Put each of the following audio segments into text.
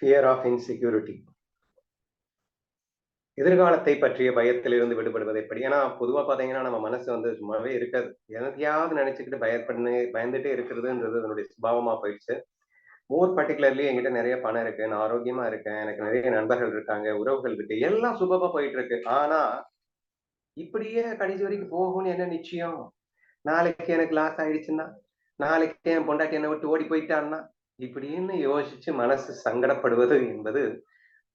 Fear of insecurity எதிர்காலத்தை பற்றிய பயத்திலிருந்து விடுபடுவது எப்படி? ஏன்னா பொதுவா பார்த்தீங்கன்னா நம்ம மனசு வந்து சும்மாவே இருக்காது. எதையாவது நினைச்சுக்கிட்டு பயப்பண்ணு பயந்துட்டே இருக்கிறதுன்றது அதனுடைய சுபாவமா போயிடுச்சு. மோர் பர்டிகுலர்லி என்கிட்ட நிறைய பணம் இருக்கு. நான் ஆரோக்கியமா இருக்கேன். எனக்கு நிறைய நண்பர்கள் இருக்காங்க உறவுகள் இருக்கு. எல்லாம் சுபமா போயிட்டு இருக்கு ஆனா இப்படியே கடைசி வரைக்கும் போகும்னு என்ன நிச்சயம்? நாளைக்கு எனக்கு லாஸ் ஆயிடுச்சுன்னா நாளைக்கு என் பொண்டாட்டி என்னை விட்டு ஓடி போயிட்டான்னா இப்படின்னு யோசிச்சு மனசு சங்கடப்படுவது என்பது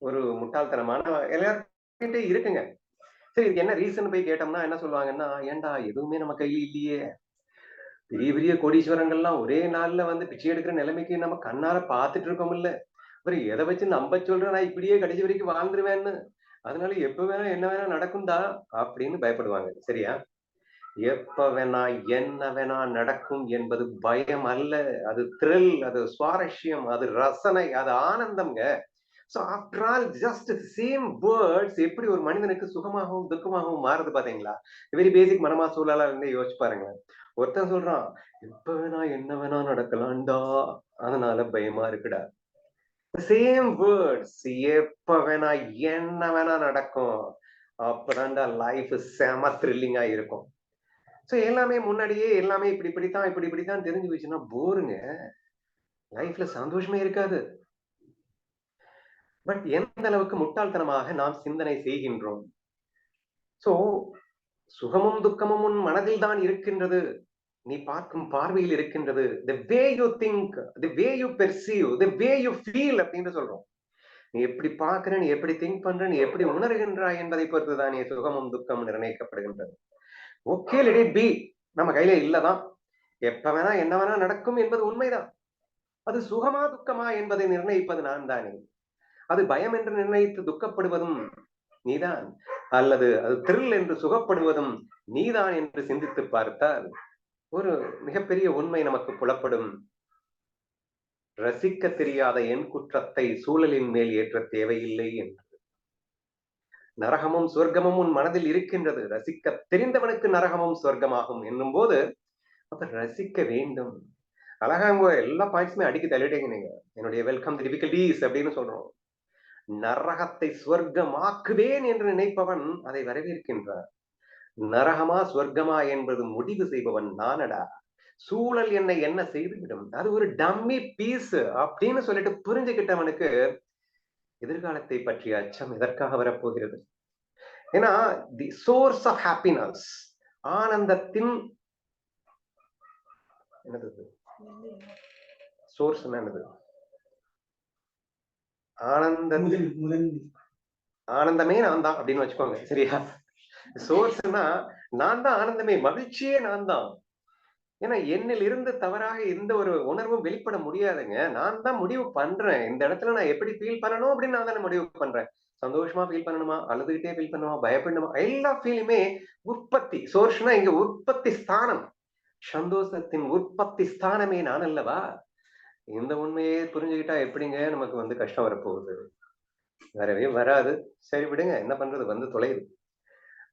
ஒரு முட்டாள்தனமான எல்லார்கிட்ட இருக்குங்க. சரி இதுக்கு என்ன ரீசன் போய் கேட்டோம்னா என்ன சொல்லுவாங்கன்னா ஏன்டா எதுவுமே நம்ம கையில இல்லையே? பெரிய பெரிய கோடீஸ்வரங்கள்லாம் ஒரே நாள்ல வந்து பிச்சை எடுக்கிற நிலைமைக்கு நம்ம கண்ணால பாத்துட்டு இருக்கோம் இல்ல. அப்புறம் எதை வச்சு நம்ப சொல்றேன் நான் இப்படியே கடைசி வரைக்கும் வாழ்ந்துருவேன்னு. அதனால எப்ப வேணா என்ன வேணா நடக்கும்டா அப்படின்னு பயப்படுவாங்க. சரியா? எப்ப வேணா என்ன வேணா நடக்கும் என்பது பயம் அல்ல. அது த்ரில் அது சுவாரஸ்யம் அது ரசனை அது ஆனந்தம்ங்க. So after all just same words எப்படி ஒரு மனிதனுக்கு சுகமாகவும் துக்கமாகவும் மாறுது பாத்தீங்களா? வெரி பேசிக் மனமா சூழலா இருந்து யோசிச்சு பாருங்க ஒருத்தன் சொல்றான் எப்ப வேணா என்ன வேணா நடக்கலாம்டா. அதனால பயமா இருக்குடா. சேம் வேர்ட்ஸ் எப்ப வேணா என்ன வேணா நடக்கும். அப்பதான்டா லைஃப் செம த்ரில்லிங்கா இருக்கும். ஸோ எல்லாமே முன்னாடியே எல்லாமே இப்படி இப்படித்தான் இப்படி இப்படித்தான் தெரிஞ்சு போச்சுன்னா போருங்க. லைஃப்ல சந்தோஷமே இருக்காது. பட் எந்த அளவுக்கு முட்டாள்தனமாக நாம் சிந்தனை செய்கின்றோம்? சோ சுகமும் துக்கமும் உன் மனதில் தான் இருக்கின்றது. நீ பார்க்கும் பார்வையில் இருக்கின்றது. The way you think the way you perceive the way you feel அப்படின்னு சொல்றோம். நீ எப்படி பார்க்கிற நீ எப்படி திங்க் பண்ற நீ எப்படி உணர்கின்றாய் என்பதை பொறுத்து தான் நீ சுகமும் துக்கம் நிர்ணயிக்கப்படுகின்றது. ஓகே லெடி பி நம்ம கையில இல்லதான். எப்ப வேணா என்ன வேணா நடக்கும் என்பது உண்மைதான். அது சுகமா துக்கமா என்பதை நிர்ணயிப்பது நான் தானே அது பயம் என்று நிர்ணயித்து துக்கப்படுவதும் நீதான். அல்லது அது த்ரில் என்று சுகப்படுவதும் நீதான் என்று சிந்தித்து பார்த்தால் ஒரு மிகப்பெரிய உண்மை நமக்கு புலப்படும். ரசிக்க தெரியாத என் குற்றத்தை சூழலின் மேல் ஏற்ற தேவையில்லை என்று. நரகமும் சொர்க்கமும் உன் மனதில் இருக்கின்றது. ரசிக்க தெரிந்தவனுக்கு நரகமும் சொர்க்கமாகும் என்னும் போது அப்ப ரசிக்க வேண்டும். அழகா உங்க எல்லா பாயிண்ட்ஸுமே அடிக்க தள்ளிட்டீங்க நீங்க. என்னுடைய வெல்கம் டிஃபிகல்டிஸ் அப்படின்னு சொல்றோம். நரகத்தை சொர்க்கமாக்குவேன் என்று நினைப்பவன் அதை வரவேற்கின்றார். நரகமா சொர்க்கமா என்பது முடிவு செய்பவன் நானடா. சூழல் என்னை என்ன செய்துவிடும்? அது ஒரு டம்மி பீஸ் அப்படின்னு சொல்லிட்டு புரிஞ்சுக்கிட்டவனுக்கு எதிர்காலத்தை பற்றிய அச்சம் எதற்காக வரப்போகிறது? ஏன்னா தி சோர்ஸ் ஆஃப் ஹாப்பினஸ் ஆனந்தத்தின் என்னது? சோர்ஸ் என்னது? ஆனந்தத்தின் ஆனந்தமே நான் தான் அப்படின்னு வச்சுக்கோங்க சரியா? சோர்ஸ்னா நான் தான் ஆனந்தமே மகிழ்ச்சியே நான் தான். ஏன்னா என்னில் இருந்து தவறாக எந்த ஒரு உணர்வும் வெளிப்பட முடியாதுங்க. நான் தான் முடிவு பண்றேன். இந்த இடத்துல நான் எப்படி ஃபீல் பண்ணணும் அப்படின்னு நான் தானே முடிவு பண்றேன். சந்தோஷமா ஃபீல் பண்ணணுமா? அழுதுகிட்டே ஃபீல் பண்ணணுமா பயப்படணுமா? எல்லா ஃபீலுமே உற்பத்தி சோர்ஸ்னா இங்க உற்பத்தி ஸ்தானம். சந்தோஷத்தின் உற்பத்தி ஸ்தானமே நான் அல்லவா? இந்த உண்மையே புரிஞ்சுக்கிட்டா எப்படிங்க நமக்கு வந்து கஷ்டம் வரப்போகுது? வரவே வராது. சரி விடுங்க. என்ன பண்றது? வந்து தொலையுது.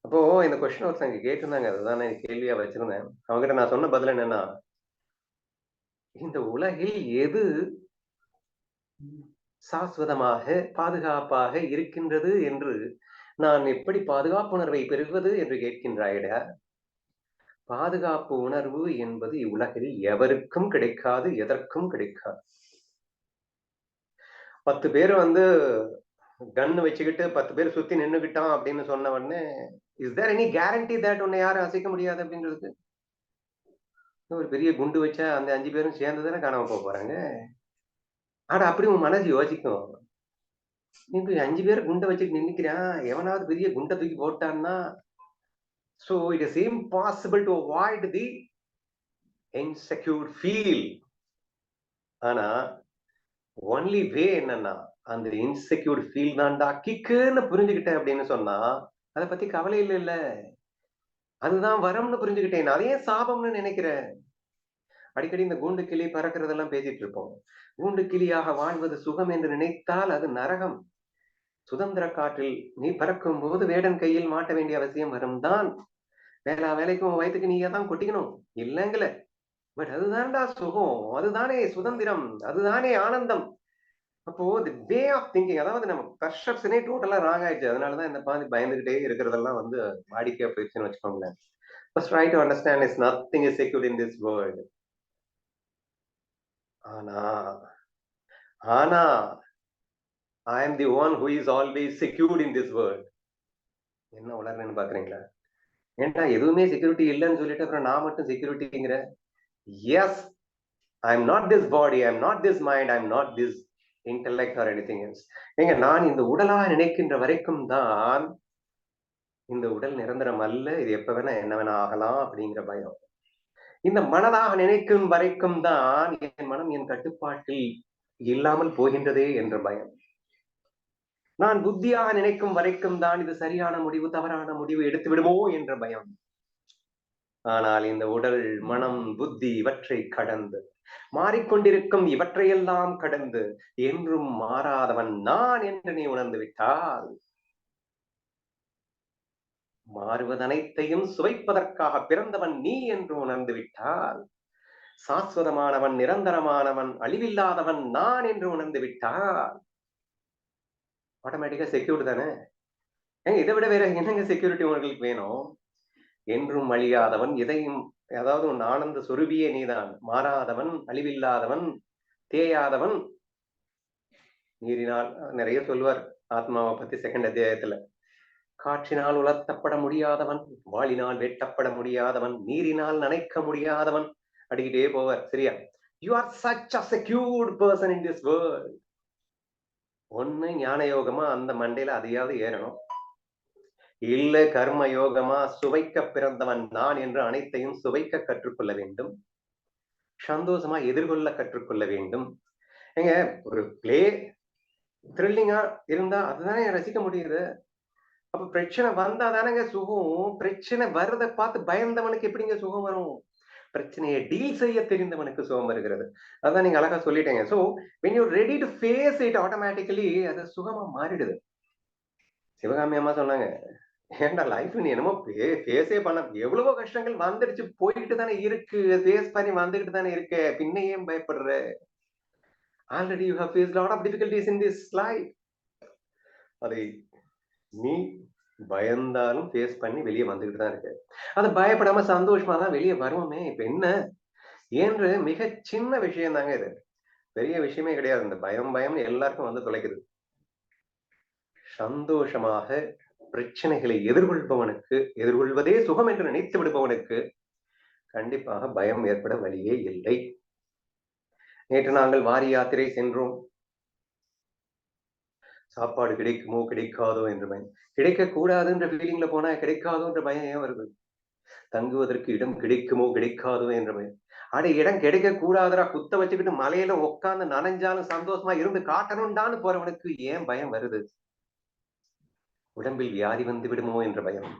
அப்போ இந்த கொஸ்டின் ஒருத்தங்க கேட்டிருந்தாங்க. அதுதான் நான் கேள்வியா வச்சிருந்தேன். அவங்ககிட்ட நான் சொன்ன பதில் என்னன்னா இந்த உலகில் எது சாஸ்வதமாக பாதுகாப்பாக இருக்கின்றது என்று நான் எப்படி பாதுகாப்புணர்வை பெறுவது என்று கேட்கின்றாயிட? பாதுகாப்பு உணர்வு என்பது இவ்வுலகில் எவருக்கும் கிடைக்காது எதற்கும் கிடைக்காது. பத்து பேர் வந்து கன்னு வச்சுக்கிட்டு பத்து பேர் சுத்தி நின்னுகிட்டான் அப்படின்னு சொன்ன உடனே is there any guarantee that உன்னை யாரும் அசைக்க முடியாது அப்படின்றது ஒரு பெரிய குண்டு வச்சா அந்த அஞ்சு பேரும் சேர்ந்து தானே காணாம போக போறாங்க. ஆனா அப்படி உன் மனசு யோசிக்கும். நீ அஞ்சு பேர் குண்டை வச்சுட்டு நின்னுக்கிறான். எவனாவது பெரிய குண்டை தூக்கி போட்டான்னா? So it is impossible to avoid the insecure feel ஆனா ஒன்லி வே என்னன்னா அந்த இன்செக்யூர் ஃபீல் தான்டா கிக்குன்னு புரிஞ்சுக்கிட்டேன் அப்படின்னு சொன்னா அதை பத்தி கவலை இல்லை இல்ல அதுதான் வரம்னு புரிஞ்சுக்கிட்டேன் அதையே சாபம்னு நினைக்கிறேன்? அடிக்கடி இந்த கூண்டு கிளி பறக்கிறதெல்லாம் பேசிட்டு இருப்போம். கூண்டு கிளியாக வாழ்வது சுகம் என்று நினைத்தால் அது நரகம். சுதந்திர காற்றில் நீ பறக்கும் போது வேடன் கையில் மாட்ட வேண்டிய அவசியம் வரும் தான் வேளா வேலைக்கும் வயிற்றுக்கு நீயே தான் கொட்டிக்கணும். இல்லைங்கள. பட் அதுதான்டா சுகம். அதுதானே சுதந்திரம். அதுதானே ஆனந்தம். அப்போ தி வே ஆஃப் திங்கிங் அதாவது நம்ம பர்செப்ஷனே டோட்டலா ராங் ஆயிடுச்சு. அதனாலதான் இந்த மாதிரி பயந்துகிட்டே இருக்கிறதெல்லாம் வந்து வாடிக்கையா போயிடுச்சுன்னு வச்சுக்கோங்களேன். First try to understand is nothing is secured in this world ஆனா ஆனா I am the one who is always secured in this world என்ன உளர்றேன்னு பாக்குறீங்களா? ஏன்டா எதுவுமே செக்யூரிட்டி இல்லைன்னு சொல்லிட்டு அப்புறம் நான் மட்டும் செக்யூரிட்டிங்கிற yes I am not this body I am not this mind I am not this intellect or anything else ஏங்க நான் இந்த உடலா நினைக்கின்ற வரைக்கும் தான் இந்த உடல் நிரந்தரம் அல்ல இது எப்ப வேணா என்ன வேணா ஆகலாம் அப்படிங்கிற பயம். இந்த மனதாக நினைக்கும் வரைக்கும் தான் என் மனம் என் கட்டுப்பாட்டில் இல்லாமல் போகின்றதே என்ற பயம். நான் புத்தியாக நினைக்கும் வரைக்கும் தான் இது சரியான முடிவு தவறான முடிவு எடுத்து விடுமோ என்ற பயம். ஆனால் இந்த உடல் மனம் புத்தி இவற்றை கடந்து மாறிக்கொண்டிருக்கும் இவற்றையெல்லாம் கடந்து என்றும் மாறாதவன் நான் என்று நீ உணர்ந்து விட்டால் மாறுவதனைத்தையும் சுவைப்பதற்காக பிறந்தவன் நீ என்று உணர்ந்து விட்டால் சாஸ்வதமானவன் நிரந்தரமானவன் அழிவில்லாதவன் நான் என்று உணர்ந்து விட்டால் ஆட்டோமேட்டிக்கா செக்யூர் தானே? ஏங்க இதை விட வேற என்னங்க செக்யூரிட்டி உங்களுக்கு வேணும்? என்றும் அழியாதவன் எதையும் அதாவது உன் ஆனந்த சொருபியே நீதான். மாறாதவன் அழிவில்லாதவன் தேயாதவன். நீரினால் நிறைய சொல்வார் ஆத்மாவை பத்தி செகண்ட் அத்தியாயத்துல. காற்றினால் உலர்த்தப்பட முடியாதவன் வாளினால் வெட்டப்பட முடியாதவன் நீரினால் நனைக்க முடியாதவன். அடிக்கிட்டே போவார். சரியா? You are such a secured person in this world ஒன்னு ஞான யோகமா அந்த மண்டையில அதையாவது ஏறணும். இல்ல கர்ம யோகமா சுவைக்க பிறந்தவன் நான் என்று அனைத்தையும் சுவைக்க கற்றுக்கொள்ள வேண்டும். சந்தோஷமா எதிர்கொள்ள கற்றுக்கொள்ள வேண்டும். ஏங்க ஒரு பிளே த்ரில்லிங்கா இருந்தா அதுதானே ரசிக்க முடியுது. அப்ப பிரச்சனை வந்தா தானேங்க சுகம். பிரச்சனை வர்றதை பார்த்து பயந்தவனுக்கு எப்படிங்க சுகம் வரும்? பிரச்சனையை டீல் செய்ய தெரிந்தவனுக்கு சுகம் வருகிறது. அதான் நீங்க அழகா சொல்லிட்டீங்க. So when you ready to face it automatically அது சுகமா மாறிடுது. சிவகாமி அம்மா சொன்னாங்க ஏன்டா லைஃப் நீ என்னமோ ஃபேஸே பண்ண எவ்வளவோ கஷ்டங்கள் வந்துடுச்சு போய்கிட்டு தானே இருக்கு ஃபேஸ் பண்ணி வந்துகிட்டு தானே இருக்கு பின்ன ஏன் பயப்படுற? Already you have face lot of difficulties in this life அதை நீ பயந்தாலும் ஃபேஸ் பண்ணி வெளியே வந்துகிட்டு தான் இருக்கு. அது பயப்படாம சந்தோஷமா தான் வெளியே வருவோமே. இப்ப என்ன? என்று மிக சின்ன விஷயம் தாங்க இது. பெரிய விஷயமே கிடையாது. இந்த பயம் பயம்னு எல்லாருக்கும் வந்து தொலைக்குது. சந்தோஷமாக பிரச்சனைகளை எதிர்கொள்பவனுக்கு எதிர்கொள்வதே சுகம் என்று நினைத்து விடுபவனுக்கு கண்டிப்பாக பயம் ஏற்பட வழியே இல்லை. நேற்று நாங்கள் வாரி யாத்திரை சென்றோம். சாப்பாடு கிடைக்குமோ கிடைக்காதோ என்று பயம். கிடைக்க கூடாதுன்ற ஃபீலிங்ல போனா கிடைக்காதோன்ற பயம் ஏன் வருது? தங்குவதற்கு இடம் கிடைக்குமோ கிடைக்காதோ என்ற பயம். அட இடம் கிடைக்க கூடாதுடா குத்த வச்சுக்கிட்டு மலையில உட்காந்து நனைஞ்சாலும் சந்தோஷமா இருந்து காட்டணும்டான்னு போறவனுக்கு ஏன் பயம் வருது? உடம்பில் வியாதி வந்து விடுமோ என்ற பயம்.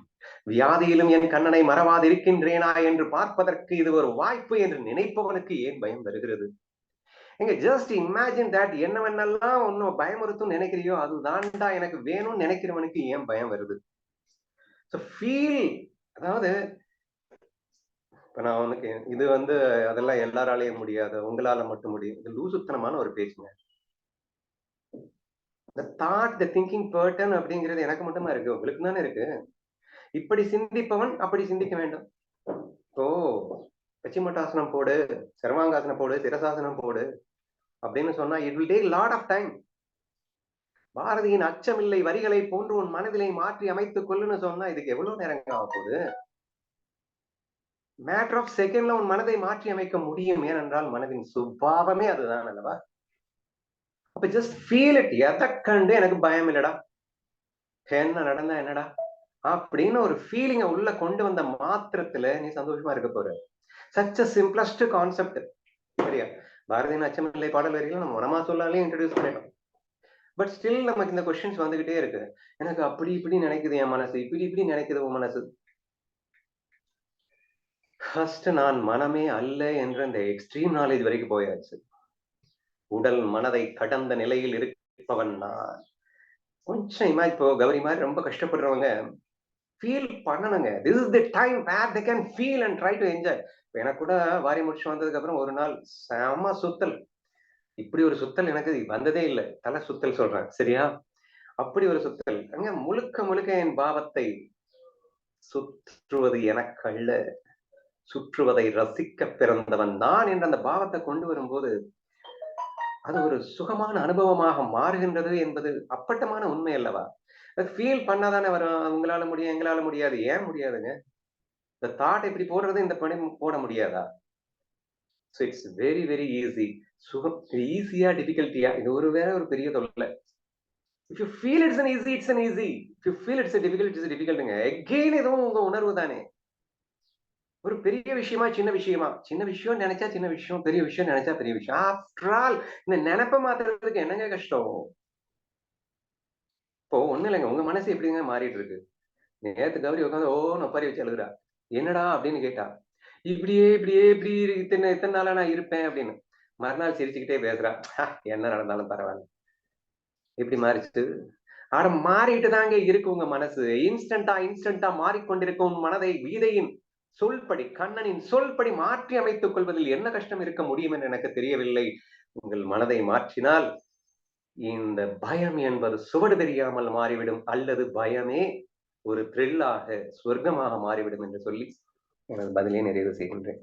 வியாதியிலும் என் கண்ணனை மறவாதிருக்கின்றேனா என்று பார்ப்பதற்கு இது ஒரு வாய்ப்பு என்று நினைப்பவனுக்கு ஏன் பயம் வருகிறது எங்க ஜஸ்ட் இமேஜின் தட் என்னவென்னெல்லாம் ஒன்னும் பயமுறுத்தும் நினைக்கிறியோ அதுதான்டா எனக்கு வேணும்னு நினைக்கிறவனுக்கு ஏன் பயம் வருது? ஃபீல் அதாவது இப்ப நான் உனக்கு இது வந்து அதெல்லாம் எல்லாராலையும் முடியாது உங்களால மட்டும் முடியும். இது லூசுத்தனமான ஒரு பேச்சுங்க. இந்த தாட் த திங்கிங் பேர்டன் அப்படிங்கிறது எனக்கு மட்டுமா இருக்கு. உங்களுக்கு தானே இருக்கு. இப்படி சிந்திப்பவன் அப்படி சிந்திக்க வேண்டும். ஓ பச்சிமட்டாசனம் போடு சர்வாங்காசனம் போடு சிரசாசனம் போடு அப்படின்னு சொன்னா it will take lot of time பாரதியின் அச்சமில்லை வரிகளை போன்று உன் மனதிலை மாற்றி அமைத்துக் கொள்ளுன்னு சொன்னா இதுக்கு எவ்வளவு நேரம் ஆக போகுது? மேட்டர் ஆஃப் செகண்ட்ல உன் மனதை மாற்றி அமைக்க முடியும். ஏனென்றால் மனதின் சுபாவமே அதுதான் அல்லவா? அப்ப ஜஸ்ட் ஃபீல் இட் எதை கண்டு எனக்கு பயம் இல்லடா. என்ன நடந்தா என்னடா? அப்படின்னு ஒரு ஃபீலிங்க உள்ள கொண்டு வந்த மாத்திரத்துல நீ சந்தோஷமா இருக்க போற. சச் அ சிம்பிளஸ்ட் கான்செப்ட் சரியா? பாரதியின் அச்சமில்லை பாடல் வரைக்கும் நம்ம மனமா சொல்லாலே இன்ட்ரடியூஸ் பண்ணிட்டோம். பட் ஸ்டில் நமக்கு இந்த கொஸ்டின்ஸ் வந்துகிட்டே இருக்கு. எனக்கு அப்படி இப்படி நினைக்குது என் மனசு. இப்படி இப்படி நினைக்குது உன் மனசு. ஃபர்ஸ்ட் நான் மனமே அல்ல என்ற இந்த எக்ஸ்ட்ரீம் நாலேஜ் வரைக்கும் போயாச்சு. உடல் மனதை கடந்த நிலையில் இருப்பவன் நான். கொஞ்சம் இப்போ கௌரி மாதிரி ரொம்ப கஷ்டப்படுறவங்க ஃபீல் பண்ணணுங்க. This is the time where they can feel and try to enjoy எனக்கு கூட வாரி முடிச்சு வந்ததுக்கு அப்புறம் ஒரு நாள் செம சுத்தல். இப்படி ஒரு சுத்தல் எனக்கு வந்ததே இல்லை. தலை சுத்தல் சொல்றேன். சரியா? அப்படி ஒரு சுத்தல். அங்க முழுக்க முழுக்க என் பாவத்தை சுற்றுவது எனக்கல்ல சுற்றுவதை ரசிக்க பிறந்தவன் நான் என்ற அந்த பாவத்தை கொண்டு வரும்போது அது ஒரு சுகமான அனுபவமாக மாறுகின்றது என்பது அப்பட்டமான உண்மை அல்லவா? ஃபீல் பண்ணாதானே வரும். உங்களால முடியும் எங்களால முடியாது. ஏன் முடியாதுங்க? இந்த தாட் இப்படி போடுறது இந்த பணி போட முடியாதா? So it's very very easy சுகம் ஈஸியா டிஃபிகல்ட்டியா இது ஒரு வேற ஒரு பெரிய தொல்லை. If you feel it's an easy it's an easy if you feel it's difficult it's டிஃபிகல்ட்டுங்க again எதுவும் உங்க உணர்வு தானே. ஒரு பெரிய விஷயமா சின்ன விஷயமா? சின்ன விஷயம் நினைச்சா சின்ன விஷயம் பெரிய விஷயம் நினைச்சா பெரிய விஷயம். ஆஃப்டர் ஆல் இந்த நினைப்ப மாத்துறதுக்கு என்னங்க கஷ்டம்? இப்போ ஒண்ணு இல்லைங்க. உங்க மனசு எப்படிங்க மாறிட்டு இருக்கு நேத்து கௌரி உட்காந்து ஓ நொப்பாரி வச்சு எழுதுறா என்னடா அப்படின்னு கேட்டா இப்படியே இப்படியே இப்படி இத்தனை இத்தனை நாளா நான் இருப்பேன் அப்படின்னு. மறுநாள் சிரிச்சுக்கிட்டே பேசுறா. என்ன நடந்தாலும் பரவாயில்ல. இப்படி மாறிச்சு. ஆனா மாறிட்டு தாங்க இருக்கு உங்க மனசு. இன்ஸ்டன்டா இன்ஸ்டன்டா மாறிக்கொண்டிருக்கும் மனதை வீதையின் சொல்படி கண்ணனின் சொல்படி மாற்றி அமைத்துக் கொள்வதில் என்ன கஷ்டம் இருக்க முடியும் என்று எனக்கு தெரியவில்லை. உங்கள் மனதை மாற்றினால் இந்த பயம் என்பது சுவடு தெரியாமல் மாறிவிடும் அல்லது பயமே ஒரு த்ரில்லாக சொர்க்கமாக மாறிவிடும் என்று சொல்லி எனது பதிலை நிறைவு செய்கின்றேன்.